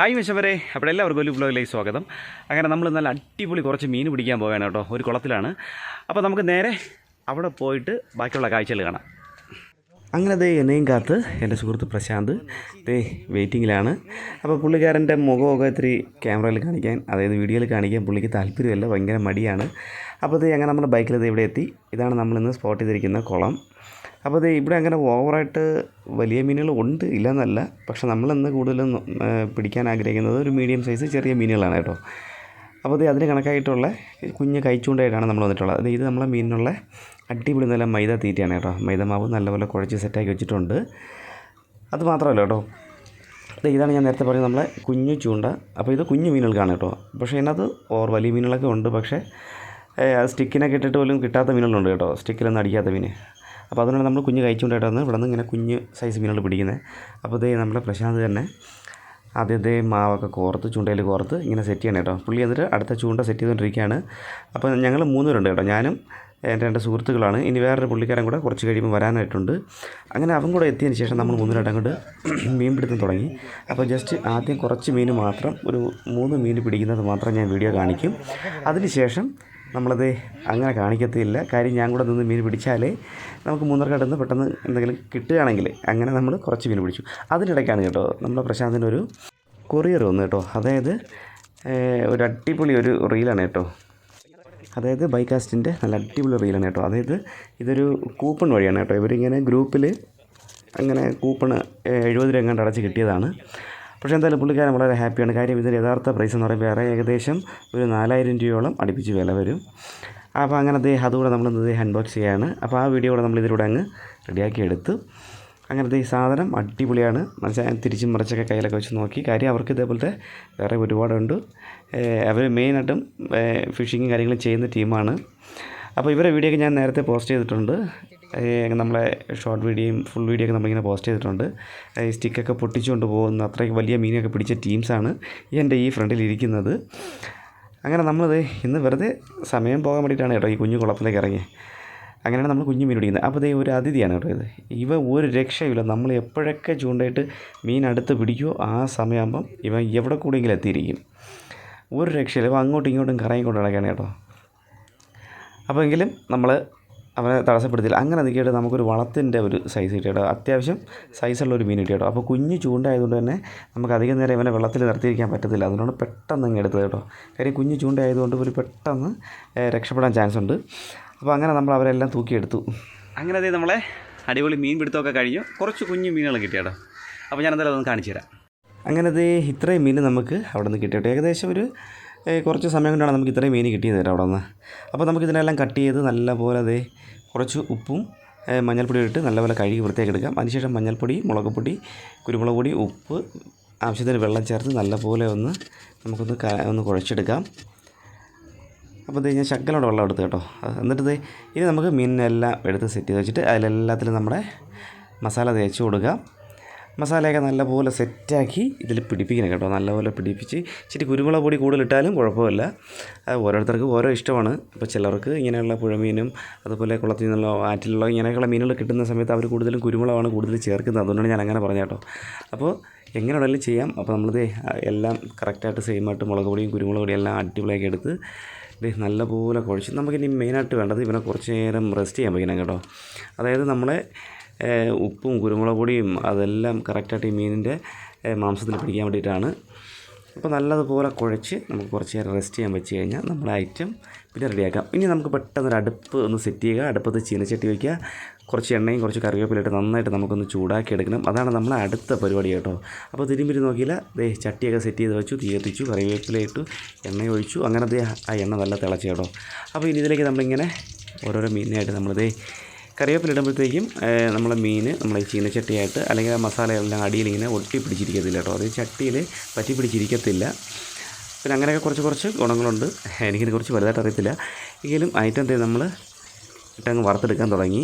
Hi മിശവരെ. അപ്പോൾ എല്ലാവർക്കും ഒരു ബ്ലോഗിലേക്ക് സ്വാഗതം. അങ്ങനെ നമ്മൾ നല്ല അടിപൊളി കുറച്ച് മീൻ പിടിക്കാൻ പോവുകയാണ് കേട്ടോ. ഒരു കുളത്തിലാണ്. അപ്പോൾ നമുക്ക് നേരെ അവിടെ പോയിട്ട് ബാക്കിയുള്ള കാഴ്ചകൾ കാണാം. അങ്ങനെ ദേ എന്നെയും കാത്ത് എന്റെ സുഹൃത്ത് പ്രശാന്ത് ദേ വെയിറ്റിങ്ങിലാണ്. അപ്പോൾ പുള്ളിക്കാരന്റെ മുഖമൊക്കെ ഇത്തിരി ക്യാമറയിൽ കാണിക്കാൻ അതായത് വീഡിയോയിൽ കാണിക്കാൻ പുള്ളിക്ക് താല്പര്യമല്ല ഭയങ്കര മടിയാണ്. അപ്പോൾ ദേ അങ്ങനെ നമ്മുടെ ബൈക്കിൽ ദേ ഇവിടെ എത്തി. ഇതാണ് നമ്മളിന്ന് സ്പോട്ട് ചെയ്തിരിക്കുന്ന കുളം. അപ്പോൾ അത് ഇവിടെ അങ്ങനെ ഓവറായിട്ട് വലിയ മീനുകൾ ഉണ്ട് ഇല്ലെന്നല്ല. പക്ഷെ നമ്മളിന്ന് കൂടുതലും പിടിക്കാൻ ആഗ്രഹിക്കുന്നത് ഒരു മീഡിയം സൈസ് ചെറിയ മീനുകളാണ് കേട്ടോ. അപ്പോൾ അത് അതിന് കണക്കായിട്ടുള്ള കുഞ്ഞ് കൈച്ചൂണ്ടായിട്ടാണ് നമ്മൾ വന്നിട്ടുള്ളത്. അത് ഇത് നമ്മളെ മീനിനുള്ള അടിപൊളി നല്ല മൈദ തീറ്റയാണ് കേട്ടോ. മൈദ മാവ് നല്ലപോലെ കുഴച്ച് സെറ്റാക്കി വെച്ചിട്ടുണ്ട്. അത് മാത്രമല്ല കേട്ടോ. ഇതാണ് ഞാൻ നേരത്തെ പറഞ്ഞത് നമ്മളെ കുഞ്ഞു ചൂണ്ട. അപ്പോൾ ഇത് കുഞ്ഞു മീനുകൾക്കാണ് കേട്ടോ. പക്ഷേ ഇതിനകത്ത് ഓർ വലിയ മീനുകളൊക്കെ ഉണ്ട്. പക്ഷേ സ്റ്റിക്കിനൊക്കെ ഇട്ടിട്ട് പോലും കിട്ടാത്ത മീനുകളുണ്ട് കേട്ടോ. സ്റ്റിക്കിലൊന്നും അടിക്കാത്ത മീൻ അപ്പോൾ അതുകൊണ്ട് നമ്മൾ കുഞ്ഞ് കഴിച്ചുകൊണ്ടായിട്ടാണ് ഇവിടെ നിന്ന് ഇങ്ങനെ കുഞ്ഞ് സൈസ് മീനുകൾ പിടിക്കുന്നത്. അപ്പോൾ ഇതേ നമ്മുടെ പ്രശാന്ത് തന്നെ ആദ്യത്തെ മാവൊക്കെ കോർത്ത് ചൂണ്ടയിൽ കോർത്ത് ഇങ്ങനെ സെറ്റ് ചെയ്യണം കേട്ടോ. പുള്ളി എന്നിട്ട് അടുത്ത ചൂണ്ട സെറ്റ് ചെയ്തുകൊണ്ടിരിക്കുകയാണ്. അപ്പോൾ ഞങ്ങൾ മൂന്ന് പേരുണ്ട് കേട്ടോ. ഞാനും എന്റെ രണ്ട് സുഹൃത്തുക്കളാണ്. ഇനി വേറൊരു പുള്ളിക്കാരൻ കൂടെ കുറച്ച് കഴിയുമ്പോൾ വരാനായിട്ടുണ്ട്. അങ്ങനെ അവൻ കൂടെ എത്തിയതിന് ശേഷം നമ്മൾ മൂന്നുപേരും അങ്ങോട്ട് മീൻ പിടുത്തം തുടങ്ങി. അപ്പോൾ ജസ്റ്റ് ആദ്യം കുറച്ച് മീൻ മാത്രം ഒരു മൂന്ന് മീൻ പിടിക്കുന്നത് മാത്രം ഞാൻ വീഡിയോ കാണിക്കും. അതിനുശേഷം നമ്മളത് അങ്ങനെ കാണിക്കത്തില്ല. കാര്യം ഞാൻ കൂടെ നിന്ന് മീൻ പിടിച്ചാലേ നമുക്ക് മൂന്നര കടന്ന് പെട്ടെന്ന് എന്തെങ്കിലും കിട്ടുകയാണെങ്കിൽ അങ്ങനെ നമ്മൾ കുറച്ച് മീൻ പിടിച്ചു. അതിനിടയ്ക്കാണ് കേട്ടോ നമ്മുടെ പ്രശാന്തിന്റെ ഒരു കൊറിയർ വന്നു കേട്ടോ. അതായത് ഒരു അടിപൊളി ഒരു റീലാണ് കേട്ടോ. അതായത് ബൈക്കാസ്റ്റിന്റെ നല്ല അടിപൊളി റീലാണ് കേട്ടോ. അതായത് ഇതൊരു കൂപ്പൺ വഴിയാണ് കേട്ടോ. ഇവരിങ്ങനെ ഗ്രൂപ്പിൽ അങ്ങനെ കൂപ്പൺ എഴുപത് രൂപ എങ്ങാണ്ട് അടച്ച് കിട്ടിയതാണ്. പക്ഷേ എന്തായാലും പുള്ളിക്കാരൻ വളരെ ഹാപ്പിയാണ്. കാര്യം ഇതിന്റെ യഥാർത്ഥ പ്രൈസ് എന്ന് പറയുമ്പോൾ വേറെ ഏകദേശം ഒരു നാലായിരം രൂപയോളം അടുപ്പിച്ച് വില വരും. അപ്പോൾ അങ്ങനെ ദേ അതുകൂടെ നമ്മൾ ഇന്ന് അൺബോക്സ് ചെയ്യാണ്. അപ്പോൾ ആ വീഡിയോ കൂടെ നമ്മൾ ഇതിലൂടെ അങ്ങ് റെഡിയാക്കി എടുത്ത്. അങ്ങനത്തെ ഈ സാധനം അടിപൊളിയാണ്. മനസ്സിലായി തിരിച്ചും മറിച്ചൊക്കെ കയ്യിലൊക്കെ വെച്ച് നോക്കി. കാര്യം അവർക്ക് ഇതേപോലത്തെ വേറെ ഒരുപാടുണ്ട്. അവർ മെയിനായിട്ടും ഫിഷിങ്ങും കാര്യങ്ങളും ചെയ്യുന്ന ടീമാണ് അപ്പോൾ ഇവരുടെ വീഡിയോ ഒക്കെ ഞാൻ നേരത്തെ പോസ്റ്റ് ചെയ്തിട്ടുണ്ട്. നമ്മളെ ഷോർട്ട് വീഡിയോയും ഫുൾ വീഡിയോ ഒക്കെ നമ്മളിങ്ങനെ പോസ്റ്റ് ചെയ്തിട്ടുണ്ട്. ഈ സ്റ്റിക്കൊക്കെ പൊട്ടിച്ചുകൊണ്ട് പോകുന്ന അത്രയ്ക്ക് വലിയ മീനൊക്കെ പിടിച്ച ടീംസാണ് എന്റെ ഈ ഫ്രണ്ടിൽ ഇരിക്കുന്നത്. അങ്ങനെ നമ്മളത് ഇന്ന് വെറുതെ സമയം പോകാൻ വേണ്ടിയിട്ടാണ് കേട്ടോ ഈ കുഞ്ഞു കുളത്തിലേക്ക് ഇറങ്ങി അങ്ങനെയാണ് നമ്മൾ കുഞ്ഞു മീൻ പിടിക്കുന്നത്. അപ്പോൾ ദേ ഒരു അതിഥിയാണ് കേട്ടോ ഇത്. ഇവ ഒരു രക്ഷയില്ല നമ്മൾ എപ്പോഴൊക്കെ ചൂണ്ടയിട്ട് മീൻ അടുത്ത് പിടിക്കുമോ ആ സമയമാകുമ്പം ഇവ എവിടെ കൂടെയെങ്കിലും എത്തിയിരിക്കും. ഒരു രക്ഷയില്ല. ഇവ അങ്ങോട്ടും ഇങ്ങോട്ടും കറങ്ങിക്കൊണ്ട് നടക്കുകയാണ് കേട്ടോ. അപ്പോൾ എങ്കിലും നമ്മൾ അവനെ തടസ്സപ്പെടുത്തില്ല. അങ്ങനെ നിൽക്കിയിട്ട് നമുക്കൊരു വളത്തിന്റെ ഒരു സൈസ് കിട്ടിയോ അത്യാവശ്യം സൈസുള്ള ഒരു മീൻ കിട്ടിയിട്ടോ. അപ്പോൾ കുഞ്ഞ് ചൂണ്ടായതുകൊണ്ട് തന്നെ നമുക്ക് അധികം നേരം ഇവനെ വെള്ളത്തിൽ നിർത്തിയിരിക്കാൻ പറ്റത്തില്ല. അതുകൊണ്ട് പെട്ടെന്ന് അങ്ങ് എടുത്തത് കേട്ടോ. കാര്യം കുഞ്ഞ് ചൂണ്ടായതുകൊണ്ട് ഒരു പെട്ടെന്ന് രക്ഷപ്പെടാൻ ചാൻസ് ഉണ്ട്. അപ്പോൾ അങ്ങനെ നമ്മൾ അവരെല്ലാം തൂക്കിയെടുത്തു. അങ്ങനെ അതേ നമ്മളെ അടിപൊളി മീൻ പിടുത്തമൊക്കെ കഴിഞ്ഞു. കുറച്ച് കുഞ്ഞു മീനുകൾ കിട്ടിയാട്ടോ. അപ്പോൾ ഞാൻ എന്തായാലും അതൊന്ന് കാണിച്ചു തരാം അങ്ങനെ ദേ ഇത്രയും മീൻ നമുക്ക് അവിടെ നിന്ന് കിട്ടിയിട്ടോ. ഏകദേശം ഒരു കുറച്ച് സമയം കൊണ്ടാണ് നമുക്ക് ഇത്രയും മീൻ കിട്ടിയത് കേട്ടോ അവിടെ നിന്ന് അപ്പോൾ നമുക്ക് ഇതിനെല്ലാം കട്ട് ചെയ്ത് നല്ലപോലെ ദേ കുറച്ച് ഉപ്പും മഞ്ഞൾപ്പൊടി ഇട്ട് നല്ലപോലെ കഴുകി വൃത്തിയാക്കി എടുക്കാം. അതിനുശേഷം മഞ്ഞൾപ്പൊടി മുളക് പൊടി കുരുമുളക് പൊടി ഉപ്പ് ആവശ്യത്തിന് വെള്ളം ചേർത്ത് നല്ലപോലെ ഒന്ന് നമുക്കൊന്ന് ഒന്ന് കുഴച്ചെടുക്കാം. അപ്പോൾ ഇത് ഞാൻ ശക്കലോടെ വെള്ളം എടുത്ത് കേട്ടോ. എന്നിട്ട് ഇനി നമുക്ക് മീനിനെല്ലാം എടുത്ത് സെറ്റ് ചെയ്ത് വെച്ചിട്ട് അതിലെല്ലാത്തിലും നമ്മുടെ മസാല തേച്ച് കൊടുക്കുക മസാലയൊക്കെ നല്ലപോലെ സെറ്റാക്കി ഇതിൽ പിടിപ്പിക്കണം കേട്ടോ. നല്ലപോലെ പിടിപ്പിച്ച് ഇച്ചിരി കുരുമുളക് പൊടി കൂടുതലിട്ടാലും കുഴപ്പമില്ല. ഓരോരുത്തർക്കും ഓരോ ഇഷ്ടമാണ്. അപ്പോൾ ചിലർക്ക് ഇങ്ങനെയുള്ള പുഴമീനും അതുപോലെ കുളത്തിൽ നിന്നുള്ള ആറ്റിലുള്ള ഇങ്ങനെയൊക്കെയുള്ള മീനുകൾ കിട്ടുന്ന സമയത്ത് അവർ കൂടുതലും കുരുമുളകാണ് കൂടുതൽ ചേർക്കുന്നത്. അതുകൊണ്ടാണ് ഞാൻ അങ്ങനെ പറഞ്ഞത് കേട്ടോ. അപ്പോൾ എങ്ങനെ വേണമെങ്കിലും ചെയ്യാം. അപ്പോൾ നമ്മളിത് എല്ലാം കറക്റ്റായിട്ട് സെയിമായിട്ട് മുളക് പൊടിയും കുരുമുളക് പൊടിയും എല്ലാം അടിപൊളിയാക്കി എടുത്ത് ഇത് നല്ലപോലെ കുഴച്ച് നമുക്കിനി മെയിനായിട്ട് വേണ്ടത് ഇവനെ കുറച്ച് നേരം റെസ്റ്റ് ചെയ്യാൻ വയ്ക്കണം കേട്ടോ. അതായത് നമ്മളെ ഉപ്പും കുരുമുളക് പൊടിയും അതെല്ലാം കറക്റ്റായിട്ട് ഈ മീനിന്റെ മാംസത്തിൽ പിടിക്കാൻ വേണ്ടിയിട്ടാണ്. അപ്പോൾ നല്ലതുപോലെ കുഴച്ച് നമുക്ക് കുറച്ച് നേരം റെസ്റ്റ് ചെയ്യാൻ വെച്ച് കഴിഞ്ഞാൽ നമ്മുടെ ഐറ്റം പിന്നെ റെഡിയാക്കാം ഇനി നമുക്ക് പെട്ടെന്ന് ഒരു അടുപ്പ് ഒന്ന് സെറ്റ് ചെയ്യുക. അടുപ്പത്ത് ചീനച്ചട്ടി വയ്ക്കുക കുറച്ച് എണ്ണയും കുറച്ച് കറിവേപ്പിലിട്ട് നന്നായിട്ട് നമുക്കൊന്ന് ചൂടാക്കി എടുക്കണം. അതാണ് നമ്മളെ അടുത്ത പരിപാടി കേട്ടോ. അപ്പോൾ തിരുമ്പിരി നോക്കിയില്ല. ദേ ചട്ടിയൊക്കെ സെറ്റ് ചെയ്ത് വെച്ചു തീ കത്തിച്ചു കറിവേപ്പില ഇട്ടു എണ്ണ ഒഴിച്ചു. അങ്ങനെ ആ എണ്ണ നല്ല തിളച്ചു കേട്ടോ. അപ്പോൾ ഇനി ഇതിലേക്ക് നമ്മളിങ്ങനെ ഓരോരോ മീനായിട്ട് നമ്മളിതേ കറിവേപ്പില ഇടുമ്പോഴത്തേക്കും നമ്മളെ മീൻ നമ്മളെ ചീനച്ചട്ടിയായിട്ട് അല്ലെങ്കിൽ ആ മസാലയെല്ലാം അടിയിൽ ഇങ്ങനെ ഒട്ടി പിടിച്ചിരിക്കത്തില്ല കേട്ടോ. അത് ചട്ടിയിൽ പറ്റി പിടിച്ചിരിക്കത്തില്ല പിന്നെ അങ്ങനെയൊക്കെ കുറച്ച് കുറച്ച് ഗുണങ്ങളുണ്ട്. എനിക്കിത് കുറിച്ച് വലുതായിട്ട് അറിയത്തില്ല എങ്കിലും ഐറ്റം തന്നെ നമ്മൾ ഇട്ടങ്ങ് വറുത്തെടുക്കാൻ തുടങ്ങി.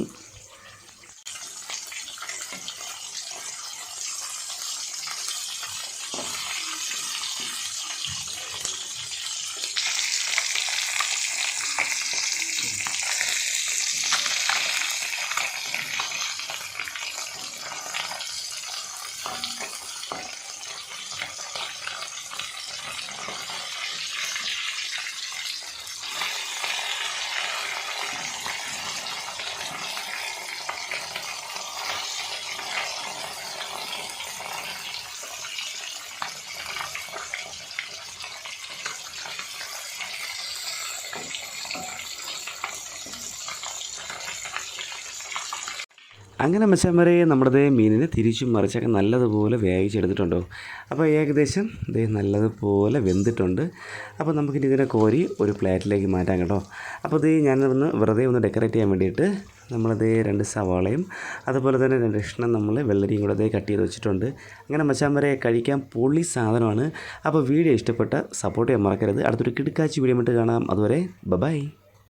അങ്ങനെ മച്ചമ്മരെ നമ്മുടെ മീനിനെ തിരിച്ചും മറിച്ചൊക്കെ നല്ലതുപോലെ വേവിച്ചെടുത്തിട്ടുണ്ടോ? അപ്പോൾ ഏകദേശം ഇത് നല്ലതുപോലെ വെന്തിട്ടുണ്ട്. അപ്പോൾ നമുക്കിനി ഇതിനെ കോരി ഒരു പ്ലേറ്റിലേക്ക് മാറ്റാം കേട്ടോ. അപ്പോൾ ഇത് ഞാൻ ഒന്ന് വെറുതെ ഒന്ന് ഡെക്കറേറ്റ് ചെയ്യാൻ വേണ്ടിയിട്ട് നമ്മളത് രണ്ട് സവാളയും അതുപോലെ തന്നെ രണ്ട് നമ്മൾ വെള്ളരിയും കൂടെ അതേ കട്ട് ചെയ്ത് വെച്ചിട്ടുണ്ട്. അങ്ങനെ മച്ചാൻ വരെ കഴിക്കാൻ പൊളി സാധനമാണ്. അപ്പോൾ വീഡിയോ ഇഷ്ടപ്പെട്ട സപ്പോർട്ട് ചെയ്യാൻ മറക്കരുത്. അടുത്തൊരു കിടക്കാച്ചി വീഡിയോ ഇട്ട് കാണാം. അതുവരെ ബൈ